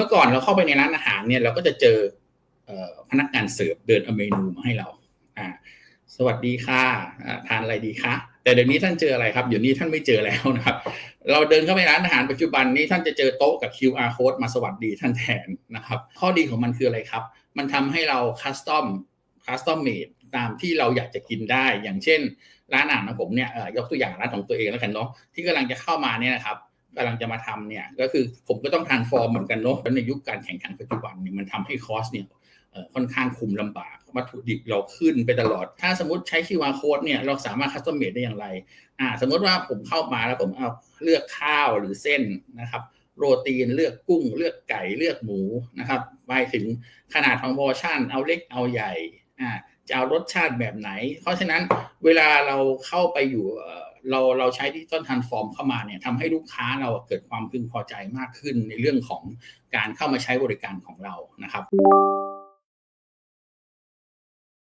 มื่อก่อนเราเข้าไปในร้านอาหารเนี่ยเราก็จะเจอพนักงานเสิร์ฟเดินเอาเมนูมาให้เราอ่าสวัสดีค่ะทานอะไรดีคะแต่เดี๋ยวนี้ท่านเจออะไรครับเดี๋ยวนี้ท่านไม่เจอแล้วนะครับ เราเดินเข้าไปร้านอาหารปัจจุบันนี้ท่านจะเจอโต๊ะกับ QR code มาสวัสดีท่านแทนนะครับ ข้อดีของมันคืออะไรครับ มันทำให้เราคัสตอมคัสตอมเมดตามที่เราอยากจะกินได้ อย่างเช่น ร้านอาหารของผมเนี่ยยกตัวอย่างร้านของตัวเองแล้วกันเนาะที่กำลังจะเข้ามาเนี่ยนะครับ กำลังจะมาทำเนี่ยก็คือผมก็ต้องทานฟอร์มเหมือนกันเนาะในยุคการแข่งขันปัจจุบันเนี่ยมันทำให้คอสเนี่ยค่อนข้างคุมลำบากวัตถุดิบเราขึ้นไปตลอด ถ้าสมมติใช้ QR code เนี่ยเราสามารถคัสตอมเมดได้อย่างไรอ่าสมมติว่าผมเข้ามาแล้วผมเอาเลือกข้าวหรือเส้นนะครับโรตีนเลือกกุ้ง เลือกไก่เลือกหมูนะครับไปถึงขนาดของพอชั่นเอาเล็กเอาใหญ่ จะเอารสชาติแบบไหน เพราะฉะนั้นเวลาเราเข้าไปอยู่เราเราใช้ที่ต้นทันฟอร์มเข้ามาเนี่ยทำให้ลูกค้าเราเกิดความพึงพอใจมากขึ้นในเรื่องของการเข้ามาใช้บริการของเรานะครับ